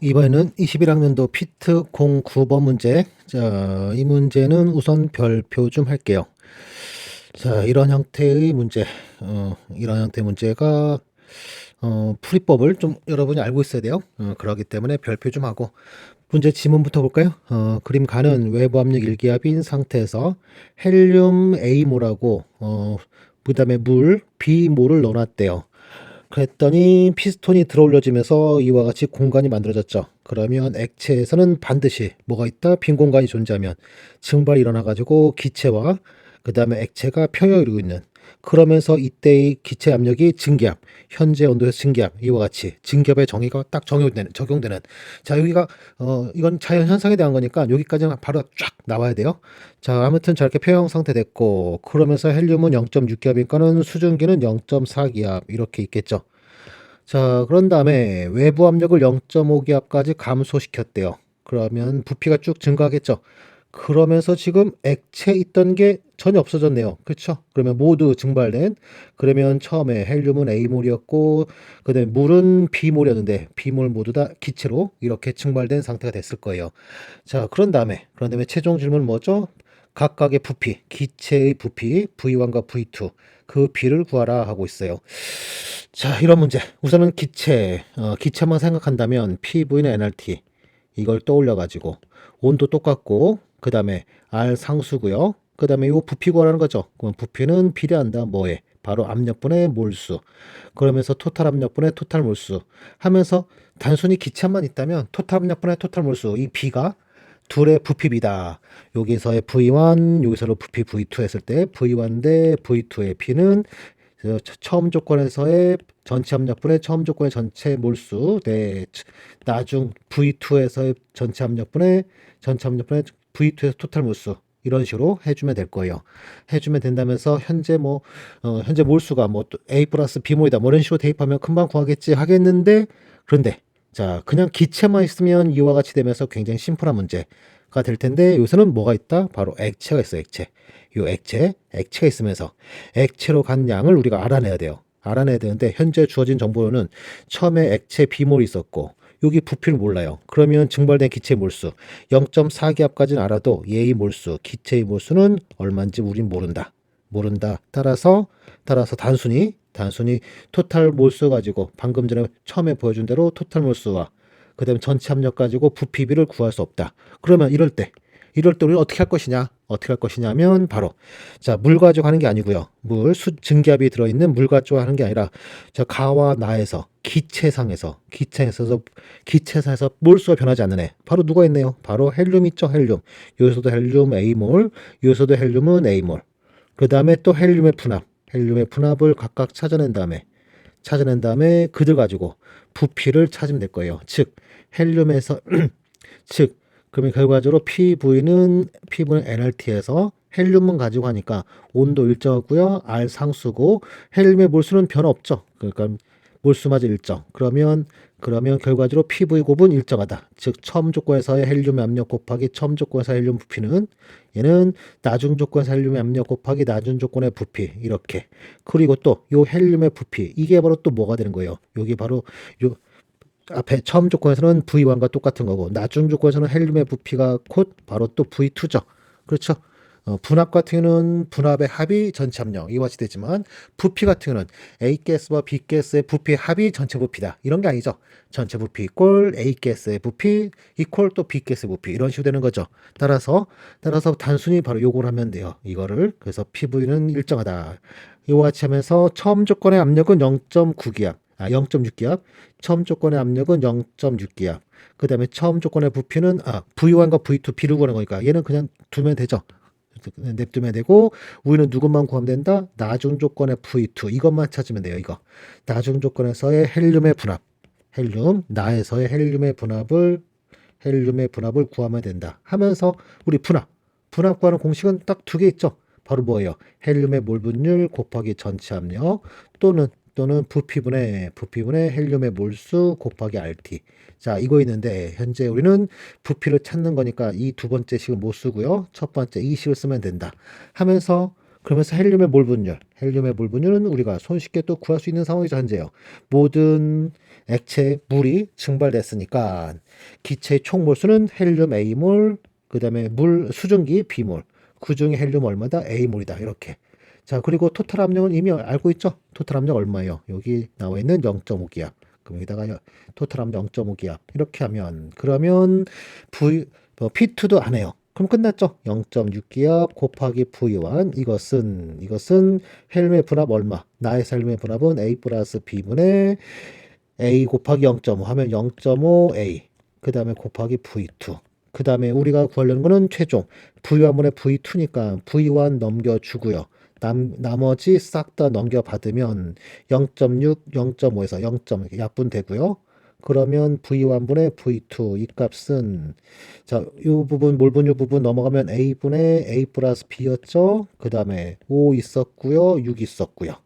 이번에는 21학년도 피트 09번 문제. 자, 이 문제는 우선 별표 좀 할게요. 자, 이런 형태의 문제. 어, 이런 형태의 문제가 어, 풀이법을 좀 여러분이 알고 있어야 돼요. 어, 그러기 때문에 별표 좀 하고 문제 지문부터 볼까요? 어, 그림 가는 외부 압력 일기압인 상태에서 헬륨 A모라고 어, 그다음에 물 B모를 넣어놨대요. 그랬더니 피스톤이 들어올려지면서 이와 같이 공간이 만들어졌죠. 그러면 액체에서는 반드시 뭐가 있다? 빈 공간이 존재하면 증발이 일어나가지고 기체와 그 다음에 액체가 평형을 이루고 있는 그러면서 이때의 기체 압력이 증기압, 현재 온도에서 증기압 이와 같이 증기압의 정의가 딱 적용되는 적용되는 자 여기가 어 이건 자연 현상에 대한 거니까 여기까지는 바로 쫙 나와야 돼요. 자 아무튼 저렇게 평형 상태 됐고 그러면서 헬륨은 0.6기압이니까는 수증기는 0.4기압 이렇게 있겠죠. 자 그런 다음에 외부 압력을 0.5기압까지 감소시켰대요. 그러면 부피가 쭉 증가하겠죠. 그러면서 지금 액체 있던 게 전혀 없어졌네요. 그렇죠? 그러면 모두 증발된 그러면 처음에 헬륨은 A몰이었고 그다음에 물은 B몰이었는데 B몰 모두 다 기체로 이렇게 증발된 상태가 됐을 거예요. 자, 그런 다음에 그런 다음에 최종 질문은 뭐죠? 각각의 부피, 기체의 부피 V1과 V2 그 비를 구하라 하고 있어요. 자, 이런 문제. 우선은 기체, 어, 기체만 생각한다면 PV는 nRT 이걸 떠올려 가지고 온도 똑같고 그 다음에 R 상수고요. 그 다음에 이거 부피 구하라는 거죠. 그럼 부피는 비례한다. 뭐에? 바로 압력분의 몰수. 그러면서 토탈 압력분의 토탈 몰수 하면서 단순히 기체만 있다면 토탈 압력분의 토탈 몰수 이 B가 둘의 부피비다. 여기서의 V1, 여기서의 부피 V2 했을 때 V1 대 V2의 P는 저 처음 조건에서의 전체 압력분의 처음 조건의 전체 몰수 대 나중 V2에서의 전체 압력분의 전체 압력분의 V2에서 토탈 몰수 이런 식으로 해주면 될 거예요. 해주면 된다면서 현재 뭐 어, 현재 몰수가 뭐 A 플러스 B몰이다 뭐 이런 식으로 대입하면 금방 구하겠지 하겠는데 그런데 자 그냥 기체만 있으면 이와 같이 되면서 굉장히 심플한 문제가 될 텐데 여기서는 뭐가 있다? 바로 액체가 있어 요 액체. 이 액체, 액체가 있으면서 액체로 간 양을 우리가 알아내야 돼요. 알아내야 되는데 현재 주어진 정보로는 처음에 액체 비몰이 있었고 여기 부피를 몰라요. 그러면 증발된 기체 몰수 0.4기압까지는 알아도 얘의 몰수, 기체의 몰수는 얼마인지 우린 모른다. 모른다. 따라서 따라서 단순히 단순히 토탈 몰수 가지고 방금 전에 처음에 보여준 대로 토탈 몰수와 그다음에 전체 압력 가지고 부피비를 구할 수 없다. 그러면 이럴 때 이럴 때 우리는 어떻게 할 것이냐? 어떻게 할 것이냐면 바로 자 물 가지고 하는 게 아니고요. 물 수, 증기압이 들어있는 물 가지고 하는 게 아니라 자 가와 나에서 기체상에서 기체에서 기체상에서 몰수가 변하지 않는 애 바로 누가 있네요. 바로 헬륨 있죠. 헬륨 여기서도 헬륨 A몰 여기서도 헬륨은 A몰 그 다음에 또 헬륨의 분압 헬륨의 분압을 각각 찾아낸 다음에 찾아낸 다음에 그들 가지고 부피를 찾으면 될 거예요. 즉 헬륨에서 즉 그러면 결과적으로 PV는 P분의 nRT에서 헬륨은 가지고 하니까 온도 일정하고요. R 상수고 헬륨의 몰수는 변화 없죠. 그러니까 몰수마저 일정. 그러면 그러면 결과적으로 PV 곱은 일정하다. 즉 처음 조건에서의 헬륨의 압력 곱하기 처음 조건에서 헬륨 부피는 얘는 나중 조건에서 헬륨의 압력 곱하기 나중 조건의 부피 이렇게. 그리고 또 요 헬륨의 부피 이게 바로 또 뭐가 되는 거예요? 여기 바로 요 앞에 처음 조건에서는 V1과 똑같은 거고 나중 조건에서는 헬륨의 부피가 곧 바로 또 V2죠. 그렇죠? 어, 분압 같은 경우는 분압의 합이 전체 압력 이와 같이 되지만 부피 같은 경우는 A 가스와 B 가스의 부피 합이 전체 부피다. 이런 게 아니죠. 전체 부피 이꼴 A 가스의 부피 이꼴 또 B 가스의 부피 이런 식으로 되는 거죠. 따라서 따라서 단순히 바로 요걸 하면 돼요. 이거를 그래서 PV는 일정하다. 이와 같이 하면서 처음 조건의 압력은 0.9기압. 아, 0.6기압. 처음 조건의 압력은 0.6기압. 그 다음에 처음 조건의 부피는, 아, V1과 V2 비를 구하는 거니까 얘는 그냥 두면 되죠. 냅두면 되고, 우리는 누구만 구하면 된다? 나중 조건의 V2. 이것만 찾으면 돼요, 이거. 나중 조건에서의 헬륨의 분압. 헬륨, 나에서의 헬륨의 분압을, 헬륨의 분압을 구하면 된다. 하면서, 우리 분압. 분압 구하는 공식은 딱 두 개 있죠. 바로 뭐예요? 헬륨의 몰 분율 곱하기 전체 압력 또는 또는 부피분의 부피분의 헬륨의 몰수 곱하기 RT. 자, 이거 있는데 현재 우리는 부피를 찾는 거니까 이 두 번째 식을 못 쓰고요. 첫 번째 이 식을 쓰면 된다. 하면서 그러면서 헬륨의 몰 분율, 헬륨의 몰 분율은 우리가 손쉽게 또 구할 수 있는 상황이죠, 현재요. 모든 액체 물이 증발됐으니까 기체의 총 몰수는 헬륨 A몰, 그 다음에 물 수증기 B몰, 그 중에 헬륨 얼마다 A몰이다 이렇게. 자 그리고 토탈 압력은 이미 알고 있죠? 토탈 압력 얼마예요? 여기 나와 있는 0.5기압. 그럼 여기다가 여- 토탈 압력 0.5기압 이렇게 하면 그러면 V 뭐 P2도 안 해요. 그럼 끝났죠? 0.6기압 곱하기 V1 이것은 이것은 헬륨의 분압 얼마? 나의 헬륨의 분압은 A 플러스 B분의 A 곱하기 0.5 하면 0.5A 그 다음에 곱하기 V2 그 다음에 우리가 구하려는 거는 최종 V1분의 V2니까 V1 넘겨주고요. 남, 나머지 싹 다 넘겨받으면 0.6, 0.5에서 0. 이렇게 약분 되고요. 그러면 V1분의 V2 이 값은 자, 이 부분 몰분 이 부분 넘어가면 A분의 A 플러스 B였죠. 그 다음에 5 있었고요. 6 있었고요.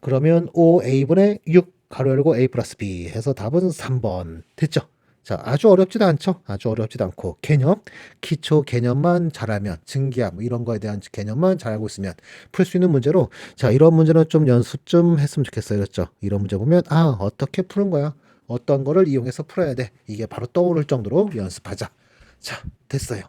그러면 5A분의 6 가로 열고 A 플러스 B 해서 답은 3번 됐죠? 자, 아주 어렵지도 않죠? 아주 어렵지도 않고 개념, 기초 개념만 잘하면 증기압 뭐 이런 거에 대한 개념만 잘 알고 있으면 풀 수 있는 문제로 자, 이런 문제는 좀 연습 좀 했으면 좋겠어요. 그렇죠? 이런 문제 보면 아, 어떻게 푸는 거야? 어떤 거를 이용해서 풀어야 돼. 이게 바로 떠오를 정도로 연습하자. 자, 됐어요.